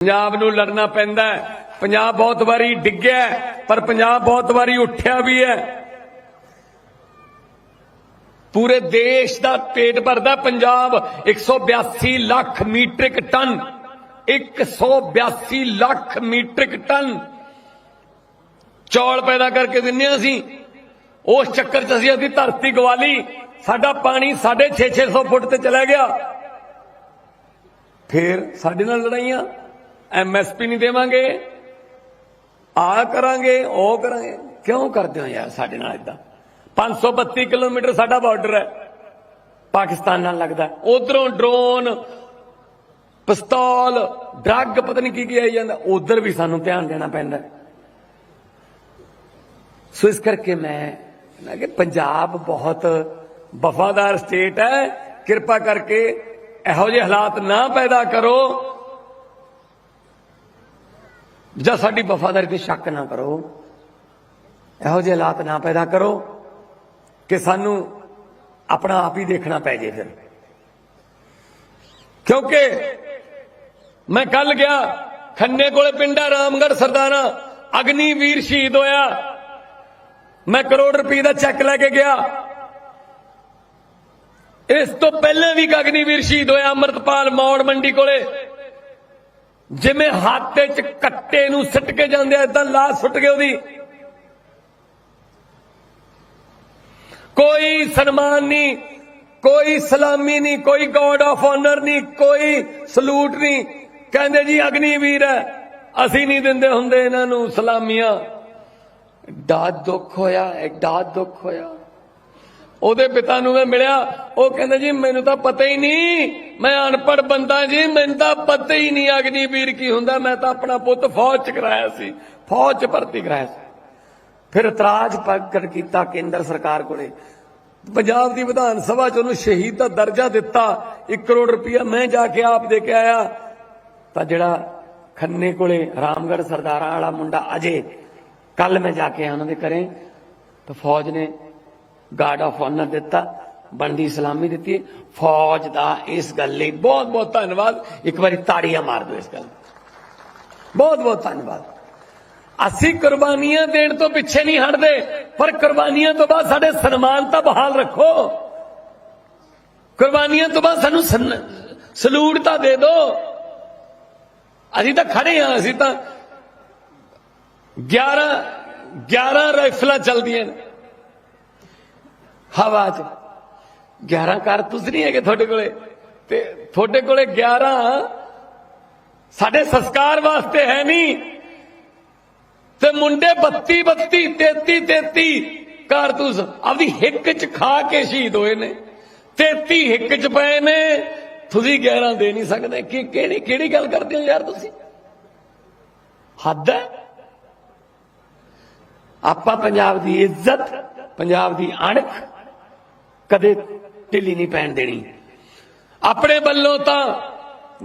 ਪੰਜਾਬ ਨੂੰ ਲੜਨਾ ਪੈਂਦਾ ਪੰਜਾਬ ਬਹੁਤ ਵਾਰੀ ਡਿੱਗਿਆ ਪਰ ਪੰਜਾਬ ਬਹੁਤ ਵਾਰੀ ਉੱਠਿਆ ਵੀ ਹੈ। ਪੂਰੇ ਦੇਸ਼ ਦਾ ਪੇਟ ਭਰਦਾ Punjab. 182 lakh metric ton. 182 lakh metric ton. ਚੌਲ ਪੈਦਾ ਕਰਕੇ ਦਿੰਨੇ ਹਾਂ ਅਸੀਂ। ਉਸ ਚੱਕਰ 'ਚ ਅਸੀਂ ਅਸੀਂ ਧਰਤੀ ਗਵਾਲੀ ਸਾਡਾ ਪਾਣੀ 650 ਫੁੱਟ ਤੇ ਚਲਾ ਗਿਆ। ਫੇਰ ਸਾਡੇ ਨਾਲ ਲੜਾਈਆਂ। ਐਮਐਸਪੀ ਨਹੀਂ ਦੇਵਾਂਗੇ। ਆ ਕਰਾਂਗੇ, ਉਹ ਕਰਾਂਗੇ। ਕਿਉਂ ਕਰਦੇ ਹੋ ਯਾਰ ਸਾਡੇ ਨਾਲ ਇਦਾਂ 532 ਕਿਲੋਮੀਟਰ ਸਾਡਾ ਬਾਰਡਰ ਹੈ। ਪਾਕਿਸਤਾਨ ਨਾਲ ਲੱਗਦਾ ਉਧਰੋਂ ਡਰੋਨ ਪਿਸਤੌਲ ਡਰੱਗ ਪਤਾ ਨਹੀਂ ਕੀ ਕੀ ਆਈ ਜਾਂਦਾ। ਉਧਰ ਵੀ ਸਾਨੂੰ ਧਿਆਨ ਦੇਣਾ ਪੈਂਦਾ ਸੋ ਇਸ ਕਰਕੇ ਮੈਂ ਨਾ ਕਿ ਪੰਜਾਬ ਬਹੁਤ ਵਫਾਦਾਰ ਸਟੇਟ ਹੈ। ਕਿਰਪਾ ਕਰਕੇ ਇਹੋ ਜਿਹੇ ਹਾਲਾਤ ਨਾ ਪੈਦਾ ਕਰੋ। ਜਾਂ ਸਾਡੀ ਵਫਾਦਾਰੀ ਤੇ ਸ਼ੱਕ ਨਾ ਕਰੋ। ਇਹੋ ਜਿਹੇ ਹਾਲਾਤ ਨਾ ਪੈਦਾ ਕਰੋ ਕਿ ਸਾਨੂੰ ਆਪਣਾ ਆਪ ਹੀ ਦੇਖਣਾ ਪੈ ਜੇ ਫਿਰ। ਕਿਉਂਕਿ ਮੈਂ ਕੱਲ ਗਿਆ, ਖੰਨੇ ਕੋਲੇ ਪਿੰਡਾ ਰਾਮਗੜ੍ਹ ਸਰਦਾਰਾ ਅਗਨੀਵੀਰ ਸ਼ਹੀਦ ਹੋਇਆ। ਮੈਂ ਕਰੋੜ ਰੁਪਏ ਦਾ ਚੈੱਕ ਲੈ ਕੇ ਗਿਆ। ਇਸ ਤੋਂ ਪਹਿਲਾਂ ਵੀ ਇੱਕ ਅਗਨੀਵੀਰ ਸ਼ਹੀਦ ਹੋਇਆ, ਅਮਰਤਪਾਲ ਮੌੜ ਮੰਡੀ ਕੋਲੇ। ਜਿਵੇਂ ਹਾਤੇ 'ਚ ਕੱਟੇ ਨੂੰ ਸਿੱਟ ਕੇ ਜਾਂਦੇ ਆ ਤਾਂ ਲਾਸ਼ ਸੁੱਟ ਗਈ ਉਹਦੀ। ਕੋਈ ਸਨਮਾਨ ਨਹੀਂ, ਕੋਈ ਸਲਾਮੀ ਨਹੀਂ, ਕੋਈ ਗੋਡ ਆਫ ਆਨਰ ਨਹੀਂ, ਕੋਈ ਸਲੂਟ ਨਹੀਂ। ਕਹਿੰਦੇ ਜੀ, ਅਗਨੀਵੀਰ ਹੈ। ਅਸੀਂ ਨਹੀਂ ਦਿੰਦੇ ਹੁੰਦੇ ਇਹਨਾਂ ਨੂੰ ਸਲਾਮੀਆਂ। ਐਡਾ ਦੁੱਖ ਹੋਇਆ ਐਡਾ ਦੁੱਖ ਹੋਇਆ। ਉਹਦੇ ਪਿਤਾ ਨੂੰ ਮੈਂ ਮਿਲਿਆ, ਉਹ ਕਹਿੰਦਾ ਜੀ, ਮੈਨੂੰ ਤਾਂ ਪਤਾ ਹੀ ਨਹੀਂ। ਮੈਂ ਅਨਪੜ੍ਹ ਬੰਦਾ ਜੀ, ਮੈਨੂੰ ਤਾਂ ਪਤਾ ਹੀ ਨਹੀਂ ਅਗਨੀਵੀਰ ਕੀ ਹੁੰਦਾ। ਮੈਂ ਤਾਂ ਆਪਣਾ ਪੁੱਤ ਫੌਜ ਚ ਕਰਾਇਆ ਸੀ, ਫੌਜ ਚ ਭਰਤੀ ਕਰਾਇਆ ਸੀ। ਫਿਰ ਇਤਰਾਜ਼ ਪ੍ਰਗਟ ਕੀਤਾ ਕੇਂਦਰ ਸਰਕਾਰ ਕੋਲੇ। ਪੰਜਾਬ ਦੀ ਵਿਧਾਨ ਸਭਾ ਚ ਉਹਨੂੰ ਸ਼ਹੀਦ ਦਾ ਦਰਜਾ ਦਿੱਤਾ 1 ਕਰੋੜ ਰੁਪਇਆ ਮੈਂ ਜਾ ਕੇ ਆਪ ਦੇ ਕੇ ਆਇਆ। ਤਾਂ ਜਿਹੜਾ ਖੰਨੇ ਕੋਲੇ ਰਾਮਗੜ ਸਰਦਾਰਾਂ ਵਾਲਾ ਮੁੰਡਾ ਅਜੇ ਕੱਲ ਮੈਂ ਜਾ ਕੇ ਆਇਆ ਉਹਨਾਂ ਦੇ ਘਰੇ। ਤਾਂ ਫੌਜ ਨੇ ਗਾਰਡ ਆਫ ਆਨਰ ਦਿੱਤਾ ਬੰਦੀ ਸਲਾਮੀ ਦਿੱਤੀ। ਫੌਜ ਦਾ ਇਸ ਗੱਲ ਲਈ ਬਹੁਤ ਬਹੁਤ ਧੰਨਵਾਦ। ਇੱਕ ਵਾਰੀ ਤਾੜੀਆਂ ਮਾਰ ਦਿਓ ਇਸ ਗੱਲ ਬਹੁਤ ਬਹੁਤ ਧੰਨਵਾਦ। ਅਸੀਂ ਕੁਰਬਾਨੀਆਂ ਦੇਣ ਤੋਂ ਪਿੱਛੇ ਨਹੀਂ ਹਟਦੇ, ਪਰ ਕੁਰਬਾਨੀਆਂ ਤੋਂ ਬਾਅਦ ਸਾਡੇ ਸਨਮਾਨ ਤਾਂ ਬਹਾਲ ਰੱਖੋ। ਕੁਰਬਾਨੀਆਂ ਤੋਂ ਬਾਅਦ ਸਾਨੂੰ ਸਲੂਟ ਤਾਂ ਦੇ ਦਿਓ ਅਸੀਂ ਤਾਂ ਖੜੇ ਹਾਂ, ਅਸੀਂ ਤਾਂ 11 11 ਰਾਈਫਲਾਂ ਚੱਲਦੀਆਂ ਨੇ। ਹਵਾ 'ਚ। 11 ਕਾਰਤੂਸ ਨਹੀਂ ਹੈਗੇ ਤੁਹਾਡੇ ਕੋਲੇ। ਤੇ ਤੁਹਾਡੇ ਕੋਲੇ 11 ਸਾਡੇ ਸੰਸਕਾਰ ਵਾਸਤੇ ਹੈ ਨਹੀਂ। ਤੇ ਮੁੰਡੇ 32 32 33 33 ਕਾਰਤੂਸ ਆਪਦੀ ਹਿੱਕ 'ਚ ਖਾ ਕੇ ਸ਼ਹੀਦ ਹੋਏ ਨੇ। 33 ਹਿੱਕ 'ਚ ਪਏ ਨੇ। ਤੁਸੀਂ 11 ਦੇ ਨਹੀਂ ਸਕਦੇ। ਕਿ ਕਿਹੜੀ ਕਿਹੜੀ ਗੱਲ ਕਰਦੇ ਹੋ ਯਾਰ ਤੁਸੀਂ? ਹੱਦ ਹੈ। ਆਪਾਂ ਪੰਜਾਬ ਦੀ ਇੱਜ਼ਤ, ਪੰਜਾਬ ਦੀ ਅਣਖ ਕਦੇ ਢਿੱਲੀ ਨਹੀਂ ਪੈਣ ਦੇਣੀ। ਆਪਣੇ ਵੱਲੋਂ ਤਾਂ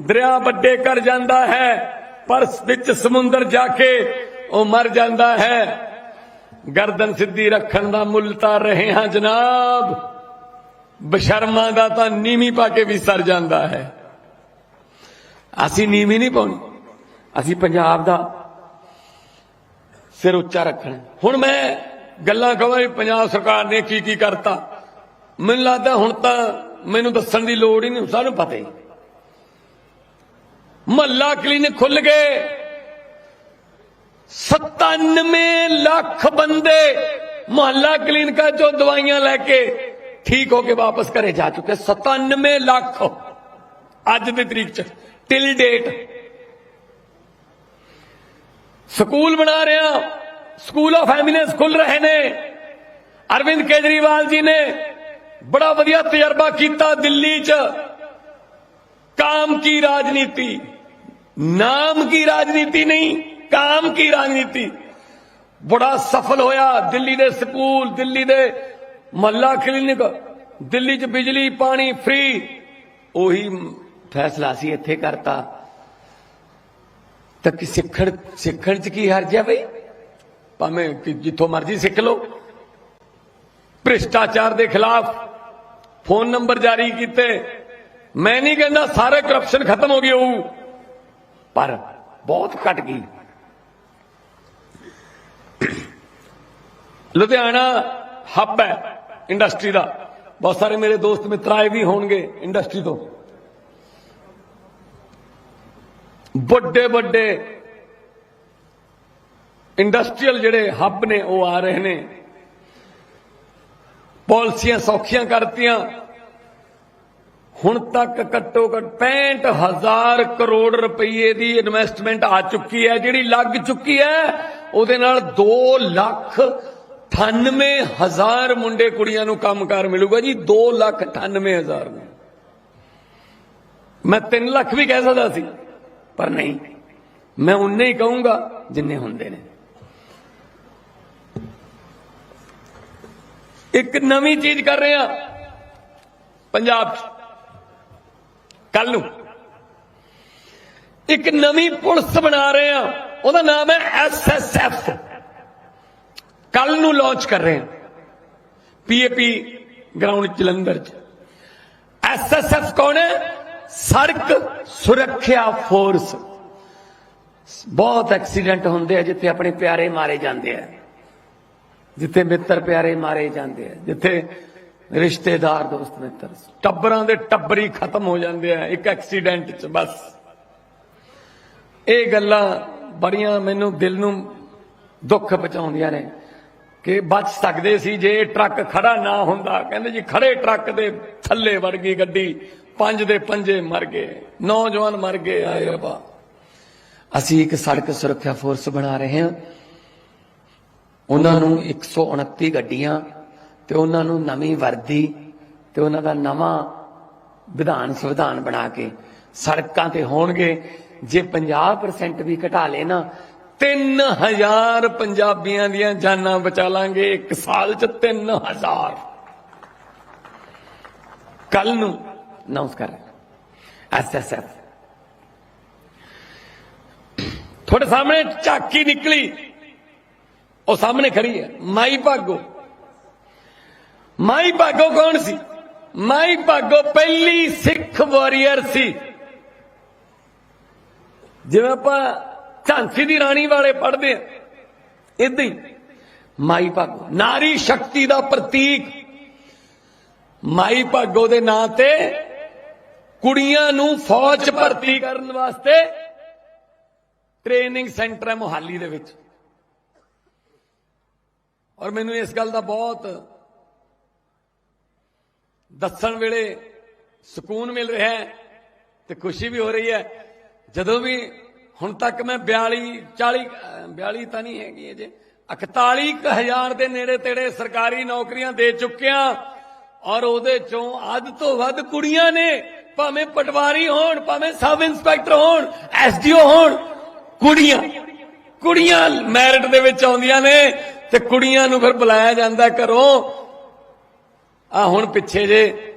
ਦਰਿਆ ਵੱਡੇ ਕਰ ਜਾਂਦਾ ਹੈ ਪਰ ਵਿੱਚ ਸਮੁੰਦਰ ਜਾ ਕੇ ਉਹ ਮਰ ਜਾਂਦਾ ਹੈ। ਗਰਦਨ ਸਿੱਧੀ ਰੱਖਣ ਦਾ ਮੁੱਲ ਤਾਂ ਰਹੇ ਹਾਂ ਜਨਾਬ। ਬਸ਼ਰਮਾਂ ਦਾ ਤਾਂ ਨੀਵੀਂ ਪਾ ਕੇ ਵੀ ਸਰ ਜਾਂਦਾ ਹੈ। ਅਸੀਂ ਨੀਵੀਂ ਨਹੀਂ ਪਾਉਣੀ। ਅਸੀਂ ਪੰਜਾਬ ਦਾ ਸਿਰ ਉੱਚਾ ਰੱਖਣਾ ਹੁਣ ਮੈਂ ਗੱਲਾਂ ਕਹਾਂ ਵੀ ਪੰਜਾਬ ਸਰਕਾਰ ਨੇ ਕੀ ਕੀ ਕਰਤਾ। ਮੈਨੂੰ ਲੱਗਦਾ ਹੁਣ ਤਾਂ ਮੈਨੂੰ ਦੱਸਣ ਦੀ ਲੋੜ ਹੀ ਨਹੀਂ, ਸਾਨੂੰ ਪਤਾ ਹੀ। ਮਹੱਲਾ ਕਲੀਨਿਕ ਖੁੱਲ ਗਏ। 97 ਲੱਖ ਬੰਦੇ ਮੁਹੱਲਾ ਕਲੀਨਿਕਾਂ ਚੋਂ ਦਵਾਈਆਂ ਲੈ ਕੇ ਠੀਕ ਹੋ ਕੇ ਵਾਪਸ ਘਰੇ ਜਾ ਚੁੱਕੇ। 97 ਲੱਖ ਅੱਜ ਦੀ ਤਰੀਕ ਚ ਟਿਲ ਡੇਟ ਸਕੂਲ ਬਣਾ ਰਿਹਾ। ਸਕੂਲ ਆਫ ਐਮੀਨੈਂਸ ਖੁੱਲ ਰਹੇ ਨੇ। ਅਰਵਿੰਦ ਕੇਜਰੀਵਾਲ ਜੀ ਨੇ ਬੜਾ ਵਧੀਆ ਤਜਰਬਾ ਕੀਤਾ ਦਿੱਲੀ 'ਚ। ਕਾਮ ਕੀ ਰਾਜਨੀਤੀ? ਨਾਮ ਕੀ ਰਾਜਨੀਤੀ ਨਹੀਂ, ਕਾਮ ਕੀ ਰਾਜਨੀਤੀ? ਬੜਾ ਸਫਲ ਹੋਇਆ ਦਿੱਲੀ ਦੇ ਸਕੂਲ, ਦਿੱਲੀ ਦੇ ਮੱਲਾ ਕਲੀਨਿਕ। ਦਿੱਲੀ 'ਚ ਬਿਜਲੀ, ਪਾਣੀ ਫ੍ਰੀ ਉਹੀ ਫੈਸਲਾ ਸੀ ਇੱਥੇ ਕਰਤਾ। ਤਾਂ ਕਿ ਸਿੱਖਣ ਸਿੱਖਣ 'ਚ ਕੀ ਹਰਜ ਹੈ ਬਈ? ਭਾਵੇਂ ਜਿੱਥੋਂ ਮਰਜ਼ੀ ਸਿੱਖ ਲਓ। ਭ੍ਰਿਸ਼ਟਾਚਾਰ ਦੇ ਖਿਲਾਫ ਫੋਨ ਨੰਬਰ ਜਾਰੀ ਕੀਤੇ। ਮੈਂ ਨਹੀਂ ਕਹਿੰਦਾ ਸਾਰੇ ਕਰਪਸ਼ਨ ਖਤਮ ਹੋ ਗਈ ਹੋਊ, ਪਰ ਬਹੁਤ ਘਟ ਗਈ। ਲੁਧਿਆਣਾ ਹੱਬ ਹੈ ਇੰਡਸਟਰੀ ਦਾ। ਬਹੁਤ ਸਾਰੇ ਮੇਰੇ ਦੋਸਤ ਮਿੱਤਰ ਆਏ ਵੀ ਹੋਣਗੇ ਇੰਡਸਟਰੀ ਤੋਂ। ਵੱਡੇ ਵੱਡੇ ਇੰਡਸਟਰੀਅਲ ਜਿਹੜੇ ਹੱਬ ਨੇ, ਉਹ ਆ ਰਹੇ ਨੇ। ਪਾਲਿਸੀਆਂ ਸੌਖੀਆਂ ਕਰਤੀਆਂ। ਹੁਣ ਤੱਕ ਘੱਟੋ ਘੱਟ 65000 ਕਰੋੜ ਰੁਪਏ ਦੀ ਇਨਵੈਸਟਮੈਂਟ ਆ ਚੁੱਕੀ ਹੈ। ਜਿਹੜੀ ਲੱਗ ਚੁੱਕੀ ਹੈ, ਉਹਦੇ ਨਾਲ 2 ਲੱਖ 98000 ਮੁੰਡੇ ਕੁੜੀਆਂ ਨੂੰ ਕੰਮਕਾਰ ਮਿਲੂਗਾ ਜੀ। 2 ਲੱਖ 98000 ਨੂੰ। ਮੈਂ 3 ਲੱਖ ਵੀ ਕਹਿ ਸਕਦਾ ਸੀ, ਪਰ ਨਹੀਂ। ਮੈਂ ਉਨੇ ਹੀ ਕਹੂੰਗਾ, ਜਿੰਨੇ ਹੁੰਦੇ ਨੇ। ਇੱਕ ਨਵੀਂ ਚੀਜ਼ ਕਰ ਰਹੇ ਆ। ਪੰਜਾਬ 'ਚ। ਕੱਲ ਨੂੰ। ਇੱਕ ਨਵੀਂ ਪੁਲਿਸ ਬਣਾ ਰਹੇ ਆ। ਉਹਦਾ ਨਾਮ ਹੈ ਐਸਐਸਐਫ ਕੱਲ ਨੂੰ ਲਾਂਚ ਕਰ ਰਹੇ ਆ। ਪੀਏਪੀ ਗਰਾਊਂਡ ਜਲੰਧਰ 'ਚ। ਐਸਐਸਐਫ ਕੌਣ ਹੈ? ਸੜਕ ਸੁਰੱਖਿਆ ਫੋਰਸ ਬਹੁਤ ਐਕਸੀਡੈਂਟ ਹੁੰਦੇ ਆ ਜਿੱਥੇ ਆਪਣੇ ਪਿਆਰੇ ਮਾਰੇ ਜਾਂਦੇ ਆ। ਜਿੱਥੇ ਮਿੱਤਰ ਪਿਆਰੇ ਮਾਰੇ ਜਾਂਦੇ ਆ, ਜਿੱਥੇ ਰਿਸ਼ਤੇਦਾਰ ਦੋਸਤ ਮਿੱਤਰ, ਟੱਬਰਾਂ ਦੇ ਟੱਬਰੀ ਖਤਮ ਹੋ ਜਾਂਦੇ ਆ, ਇੱਕ ਐਕਸੀਡੈਂਟ 'ਚ ਬਸ। ਇਹ ਗੱਲਾਂ ਬੜੀਆਂ ਮੈਨੂੰ ਦਿਲ ਨੂੰ ਦੁੱਖ ਪਹੁੰਚਾਉਂਦੀਆਂ ਨੇ ਕਿ ਬਚ ਸਕਦੇ ਸੀ ਜੇ ਟਰੱਕ ਖੜਾ ਨਾ ਹੁੰਦਾ। ਕਹਿੰਦੇ ਜੀ ਖੜੇ ਟਰੱਕ ਦੇ ਥੱਲੇ ਵੜ ਗਈ ਗੱਡੀ, ਪੰਜ ਦੇ ਪੰਜੇ ਮਰ ਗਏ, ਨੌਜਵਾਨ ਮਰ ਗਏ ਆਏ ਰੱਬਾ। ਅਸੀਂ ਇੱਕ ਸੜਕ ਸੁਰੱਖਿਆ ਫੋਰਸ ਬਣਾ ਰਹੇ ਹਾਂ। ਉਹਨਾਂ ਨੂੰ 129 ਗੱਡੀਆਂ ਤੇ ਉਹਨਾਂ ਨੂੰ ਨਵੀਂ ਵਰਦੀ ਤੇ ਉਹਨਾਂ ਦਾ ਨਵਾਂ ਵਿਧਾਨ ਸੰਵਿਧਾਨ ਬਣਾ ਕੇ ਸੜਕਾਂ ਤੇ ਹੋਣਗੇ। ਜੇ 50% ਵੀ ਘਟਾ ਲੇ ਨਾ 3000 ਪੰਜਾਬੀਆਂ ਦੀਆਂ ਜਾਨਾਂ ਬਚਾ ਲਾਂਗੇ ਇੱਕ ਸਾਲ ਚ 3000 ਕੱਲ ਨੂੰ ਅਨਾਉਂਸ ਕਰ ਐਸਐਸਐਫ ਤੁਹਾਡੇ ਸਾਹਮਣੇ ਝਾਕੀ ਨਿਕਲੀ। ਉਹ ਸਾਹਮਣੇ ਖੜੀ ਹੈ। ਮਾਈ ਭਾਗੋ। ਮਾਈ ਭਾਗੋ ਕੌਣ ਸੀ? ਮਾਈ ਭਾਗੋ ਪਹਿਲੀ ਸਿੱਖ ਵਾਰੀਅਰ ਸੀ। ਜਿਵੇਂ ਆਪਾਂ ਝਾਂਸੀ ਦੀ ਰਾਣੀ ਵਾਲੇ ਪੜ੍ਹਦੇ ਆ ਇਦਾਂ ਹੀ। ਮਾਈ ਭਾਗੋ। ਨਾਰੀ ਸ਼ਕਤੀ ਦਾ ਪ੍ਰਤੀਕ। ਮਾਈ ਭਾਗੋ ਦੇ ਨਾਂ ਤੇ ਕੁੜੀਆਂ ਨੂੰ ਫੌਜ ਭਰਤੀ ਕਰਨ ਵਾਸਤੇ ਟ੍ਰੇਨਿੰਗ ਸੈਂਟਰ ਹੈ ਮੁਹਾਲੀ ਦੇ ਵਿੱਚ। ਔਰ ਮੈਨੂੰ ਇਸ ਗੱਲ ਦਾ ਬਹੁਤ ਦੱਸਣ ਵੇਲੇ ਸਕੂਨ ਮਿਲ ਰਿਹਾ ਹੈ ਤੇ ਖੁਸ਼ੀ ਵੀ ਹੋ ਰਹੀ ਹੈ। ਜਦੋਂ ਵੀ ਹੁਣ ਤੱਕ ਮੈਂ 42 40 42 ਤਾਂ ਨਹੀਂ ਹੈਗੀ ਅਜੇ 41000 ਦੇ ਨੇੜੇ ਤੇੜੇ ਸਰਕਾਰੀ ਨੌਕਰੀਆਂ ਦੇ ਚੁੱਕਿਆ ਔਰ ਉਹਦੇ ਚੋਂ ਅੱਧ ਤੋਂ ਵੱਧ ਕੁੜੀਆਂ ਨੇ, ਭਾਵੇਂ ਪਟਵਾਰੀ ਹੋਣ, ਭਾਵੇਂ ਸਬ ਇੰਸਪੈਕਟਰ ਹੋਣ ਐਸਡੀਓ ਹੋਣ, ਕੁੜੀਆਂ ਕੁੜੀਆਂ ਮੈਰਿਟ ਦੇ ਵਿੱਚ ਆਉਂਦੀਆਂ ਨੇ। ਤੇ ਕੁੜੀਆਂ ਨੂੰ ਫਿਰ ਬੁਲਾਇਆ ਜਾਂਦਾ ਘਰੋਂ। ਆ ਹੁਣ ਪਿੱਛੇ ਜੇ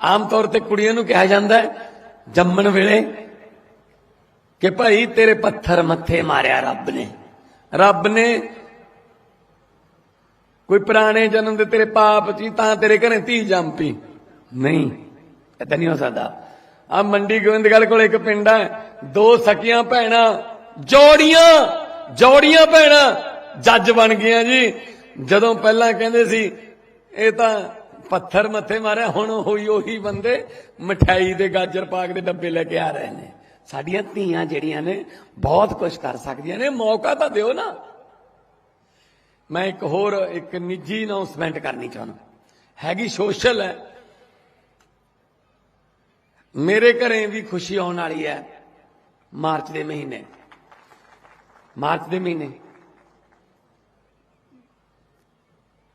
ਆਮ ਤੌਰ ਤੇ ਕੁੜੀਆਂ ਨੂੰ ਕਿਹਾ ਜਾਂਦਾ ਜੰਮਣ ਵੇਲੇ ਕਿ ਭਾਈ ਤੇਰੇ ਪੱਥਰ ਮੱਥੇ ਮਾਰਿਆ ਰੱਬ ਨੇ। ਰੱਬ ਨੇ ਕੋਈ ਪੁਰਾਣੇ ਜਨਮ ਦੇ ਤੇਰੇ ਪਾਪ ਸੀ ਤਾਂ ਤੇਰੇ ਘਰੇ ਧੀ ਜੰਮ ਪਈ ਨਹੀਂ ਏਦਾਂ ਨਹੀਂ ਹੋ ਸਕਦਾ। ਆ ਮੰਡੀ ਗੋਬਿੰਦਗੜ੍ਹ ਕੋਲ ਇੱਕ ਪਿੰਡ ਹੈ, ਦੋ ਸਕੀਆਂ ਭੈਣਾਂ, ਜੋੜੀਆਂ ਜੋੜੀਆਂ ਭੈਣਾਂ ਜੱਜ ਬਣ ਗਈਆਂ ਜੀ। ਜਦੋਂ ਪਹਿਲਾਂ ਕਹਿੰਦੇ ਸੀ, ਇਹ ਤਾਂ ਪੱਥਰ ਮੱਥੇ ਮਾਰਿਆ, ਹੁਣ ਹੋਈ ਉਹੀ ਬੰਦੇ ਮਠਿਆਈ ਦੇ ਗਾਜਰ ਪਾਕ ਦੇ ਡੱਬੇ ਲੈ ਕੇ ਆ ਰਹੇ ਨੇ। ਸਾਡੀਆਂ ਧੀਆਂ ਜਿਹੜੀਆਂ ਨੇ, ਬਹੁਤ ਕੁਝ ਕਰ ਸਕਦੀਆਂ ਨੇ। ਮੌਕਾ ਤਾਂ ਦਿਓ ਨਾ। ਮੈਂ ਇੱਕ ਹੋਰ, ਇੱਕ ਨਿੱਜੀ ਅਨਾਉਂਸਮੈਂਟ ਕਰਨੀ ਚਾਹੁੰਦਾ। ਹੈਗੀ ਸੋਸ਼ਲ ਹੈ। ਮੇਰੇ ਘਰੇ ਵੀ ਖੁਸ਼ੀ ਆਉਣ ਵਾਲੀ ਹੈ ਮਾਰਚ ਦੇ ਮਹੀਨੇ। ਮਾਰਚ ਦੇ ਮਹੀਨੇ।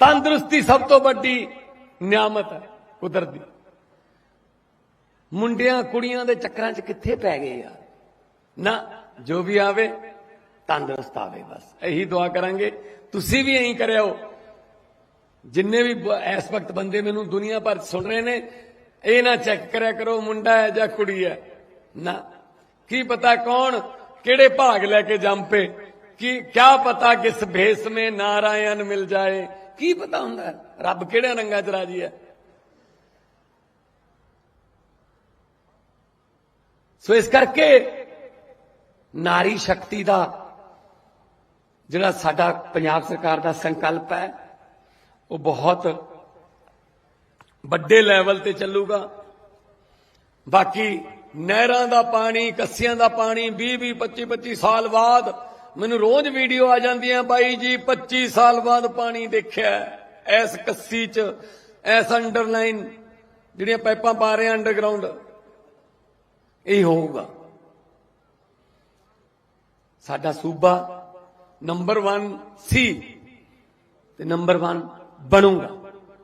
ਤੰਦਰੁਸਤੀ ਸਭ ਤੋਂ ਵੱਡੀ ਨਿਆਮਤ ਹੈ, ਕੁਦਰਤ। ਦੀ ਮੁੰਡਿਆਂ ਕੁੜੀਆਂ ਦੇ ਚੱਕਰਾਂ 'ਚ ਕਿੱਥੇ ਪੈ ਗਏ ਯਾਰ ਨਾ, ਜੋ ਵੀ ਆਵੇ, ਤੰਦਰੁਸਤ ਆਵੇ ਬਸ। ਇਹੀ ਦੁਆ ਕਰਾਂਗੇ। ਤੁਸੀਂ ਵੀ ਇਹੀ ਕਰਿਓ। ਜਿੰਨੇ ਵੀ ਇਸ ਵਕਤ ਬੰਦੇ ਮੈਨੂੰ ਦੁਨੀਆ ਭਰ 'ਚ ਸੁਣ ਰਹੇ ਨੇ, ਇਹ ਨਾ ਚੈੱਕ ਕਰਿਆ ਕਰੋ, ਮੁੰਡਾ ਹੈ ਜਾਂ ਕੁੜੀ ਹੈ। ਨਾ, ਕੀ ਪਤਾ ਕੌਣ ਕਿਹੜੇ ਭਾਗ ਲੈ ਕੇ ਜੰਮ ਪੇ ਕਿ, ਕਿਆ ਪਤਾ ਕਿਸ ਭੇਸ ਮੇ ਨਾਰਾਇਣ ਮਿਲ ਜਾਏ ਕੀ ਪਤਾ ਹੁੰਦਾ? ਰੱਬ ਕਿਹੜੇ ਰੰਗਾਂ 'ਚ ਰਾਜੀ ਹੈ? ਸੋ ਇਸ ਕਰਕੇ ਨਾਰੀ ਸ਼ਕਤੀ ਦਾ ਜਿਹੜਾ ਸਾਡਾ ਪੰਜਾਬ ਸਰਕਾਰ ਦਾ ਸੰਕਲਪ ਹੈ, ਉਹ ਬਹੁਤ ਵੱਡੇ ਲੈਵਲ ਤੇ ਚੱਲੂਗਾ। ਬਾਕੀ ਨਹਿਰਾਂ ਦਾ ਪਾਣੀ, ਕੱਸੀਆਂ ਦਾ ਪਾਣੀ 20 20 25 25 ਸਾਲ ਬਾਅਦ ਮੈਨੂੰ ਰੋਜ਼ ਵੀਡੀਓ ਆ ਜਾਂਦੀਆਂ, ਬਾਈ ਜੀ 25 ਸਾਲ ਬਾਅਦ ਪਾਣੀ ਦੇਖਿਆ ਹੈ। ਇਸ ਕੱਸੀ 'ਚ, ਐਸ ਅੰਡਰਲਾਈਨ, ਜਿਹੜੀਆਂ ਪਾਈਪਾਂ ਪਾ ਰਹੇ ਅੰਡਰਗਰਾਉਂਡ, ਇਹ ਹੋਊਗਾ ਸਾਡਾ ਸੂਬਾ ਨੰਬਰ 1 ਸੀ ਤੇ ਨੰਬਰ 1 ਬਣੂਗਾ